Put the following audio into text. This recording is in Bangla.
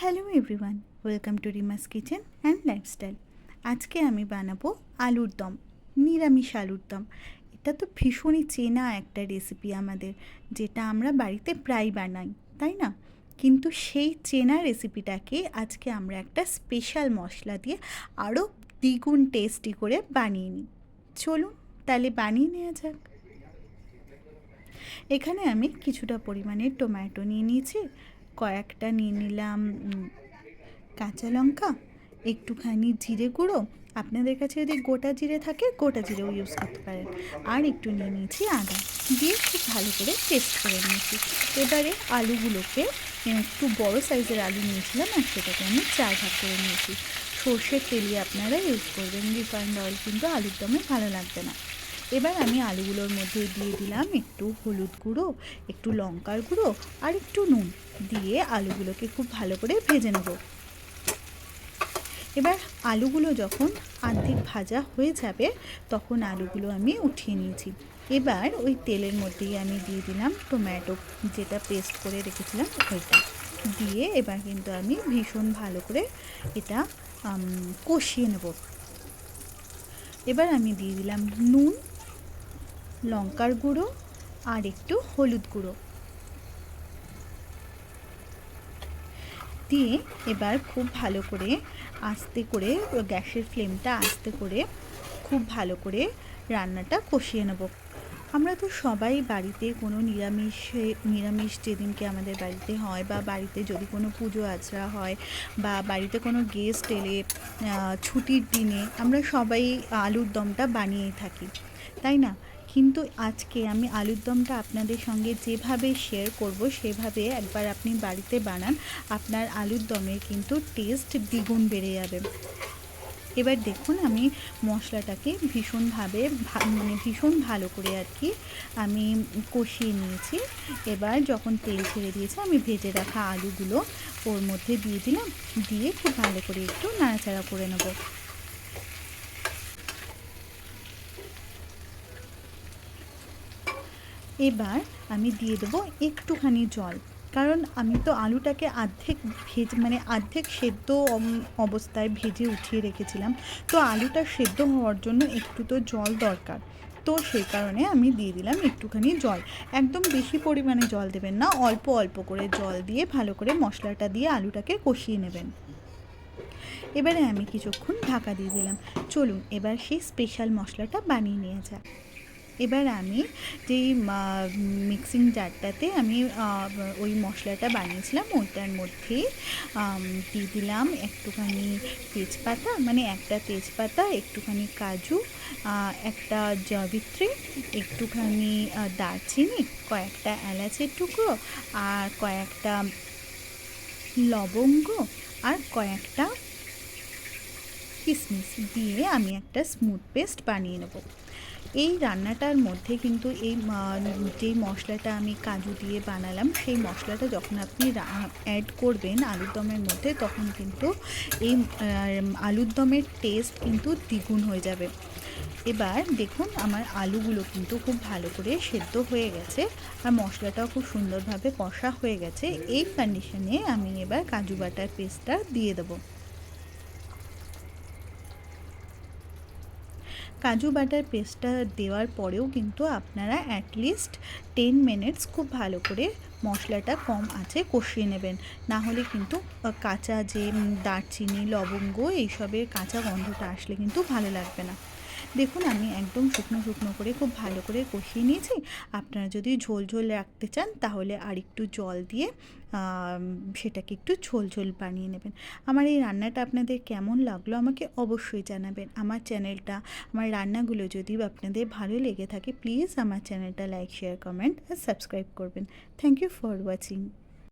Hello everyone, welcome to Rima's kitchen and lifestyle. আজকে আমি বানাবো আলুর দম, নিরামিষ আলুর দম। এটা তো ভীষণই চেনা একটা রেসিপি আমাদের, যেটা আমরা বাড়িতে প্রায় বানাই, তাই না? কিন্তু সেই চেনা রেসিপিটাকে আজকে আমরা একটা স্পেশাল মশলা দিয়ে আরও দ্বিগুণ টেস্টি করে বানিয়ে নিই। চলুন তাহলে বানিয়ে নেওয়া যাক। এখানে আমি কিছুটা পরিমাণে টমেটো নিয়ে নিয়েছি কয়েকটা নিয়ে নিলাম কাঁচা লঙ্কা, একটুখানি জিরে গুঁড়ো। আপনাদের কাছে যদি গোটা জিরে থাকে, গোটা জিরেও ইউজ করতে পারেন। আর একটু নিয়ে নিয়েছি আদা। দিয়ে খুব ভালো করে পেস্ট করে নিয়েছি। এবারে আলুগুলোকে একটু বড় সাইজের আলু নিয়েছিলাম আর সেটাকে আমি চার ভাগ করে নিয়েছি। সর্ষের তেলই আপনারা ইউজ করবেন। রিফাইন্ড অয়েল কিন্তু আলুর দমে ভালো লাগবে না। এবার আমি আলুগুলোর মধ্যে দিয়ে দিলাম একটু হলুদ গুঁড়ো, একটু লঙ্কার গুঁড়ো আর একটু নুন দিয়ে আলুগুলোকে খুব ভালো করে ভেজে নেব। এবার আলুগুলো যখন আর্ধেক ভাজা হয়ে যাবে তখন আলুগুলো আমি উঠিয়ে নিয়েছি। এবার ওই তেলের মধ্যেই আমি দিয়ে দিলাম টমেটো, যেটা পেস্ট করে রেখেছিলাম ওইটা। দিয়ে এবার কিন্তু আমি ভীষণ ভালো করে এটা কষিয়ে নেব। এবার আমি দিয়ে দিলাম নুন লঙ্কার গুঁড়ো আর একটু হলুদ গুঁড়ো। দিয়ে এবার খুব ভালো করে আস্তে করে গ্যাসের ফ্লেমটা আস্তে করে খুব ভালো করে রান্নাটা কষিয়ে নেব। আমরা তো সবাই বাড়িতে কোনো নিরামিষে, নিরামিষ যেদিনকে আমাদের বাড়িতে হয় বা বাড়িতে যদি কোনো পুজো আচরা হয় বা বাড়িতে কোনো গেস্ট এলে ছুটির দিনে আমরা সবাই আলুর দমটা বানিয়েই থাকি, তাই না? কিন্তু আজকে আমি আলুর দমটা আপনাদের সঙ্গে যেভাবে শেয়ার করব, সেভাবে একবার আপনি বাড়িতে বানান, আপনার আলুর দমের কিন্তু টেস্ট দ্বিগুণ বেড়ে যাবে। এবার দেখুন আমি মশলাটাকে ভীষণভাবে মানে ভীষণ ভালো করে আর কি আমি কষিয়ে নিয়েছি। এবার যখন তেল ছেড়ে দিয়েছে, আমি ভেজে রাখা আলুগুলো ওর মধ্যে দিয়ে দিলাম, দিয়ে খুব ভালো করে একটু নাড়াচাড়া করে নেব। এবার আমি দিয়ে দেবো একটুখানি জল। কারণ আমি তো আলুটাকে অর্ধেক ভেজ মানে অর্ধেক সেদ্ধ অবস্থায় ভেজে উঠিয়ে রেখেছিলাম। তো আলুটা সেদ্ধ হওয়ার জন্য একটু তো জল দরকার। তো সেই কারণে আমি দিয়ে দিলাম একটুখানি জল। একদম বেশি পরিমাণে জল দেবেন না, অল্প অল্প করে জল দিয়ে ভালো করে মশলাটা দিয়ে আলুটাকে কষিয়ে নেবেন। এবারে আমি কিছুক্ষণ ঢাকা দিয়ে দিলাম। চলুন, এবার সেই স্পেশাল মশলাটা বানিয়ে নিয়ে যাক। এবার আমি যেই মিক্সিং জারটাতে আমি ওই মশলাটা বানিয়েছিলাম, ওইটার মধ্যে দিয়ে দিলাম একটুখানি তেজপাতা মানে একটা তেজপাতা, একটুখানি কাজু একটা জবিত্রী একটুখানি দারচিনি, কয়েকটা এলাচের টুকরো আর কয়েকটা লবঙ্গ আর কয়েকটা কিশমিশ দিয়ে আমি একটা স্মুথ পেস্ট বানিয়ে নেব। এই রান্নাটার মধ্যে কিন্তু এই যেই মশলাটা আমি কাজু দিয়ে বানালাম, সেই মশলাটা যখন আপনি অ্যাড করবেন আলুর দমের মধ্যে, তখন কিন্তু এই আলুর দমের টেস্ট কিন্তু দ্বিগুণ হয়ে যাবে। এবার দেখুন আমার আলুগুলো কিন্তু খুব ভালো করে সেদ্ধ হয়ে গেছে, আর মশলাটাও খুব সুন্দরভাবে কষা হয়ে গেছে। এই কন্ডিশনে আমি এবার কাজু বাটার পেস্টটা দিয়ে দেবো। কাজু বাটার পেস্টটা দেওয়ার পরেও কিন্তু আপনারা অ্যাটলিস্ট টেন মিনিটস খুব ভালো করে মশলাটা কম আছে কষিয়ে নেবেন। না হলে কিন্তু কাঁচা যে দারচিনি, লবঙ্গ এইসবের কাঁচা গন্ধটা আসলে কিন্তু ভালো লাগবে না। দেখুন, আমি একদম শুকনো শুকনো করে খুব ভালো করে কষিয়ে নিয়েছি। আপনারা যদি ঝোল ঝোল রাখতে চান, তাহলে আর একটু জল দিয়ে সেটাকে একটু ঝোল ঝোল বানিয়ে নেবেন। আমার এই রান্নাটা আপনাদের কেমন লাগল আমাকে অবশ্যই জানাবেন। আমার চ্যানেলটা, আমার রান্নাগুলো যদি আপনাদের ভালো লেগে থাকে, প্লিজ আমার চ্যানেলটা লাইক, শেয়ার, কমেন্ট আর সাবস্ক্রাইব করবেন। Thank you for watching.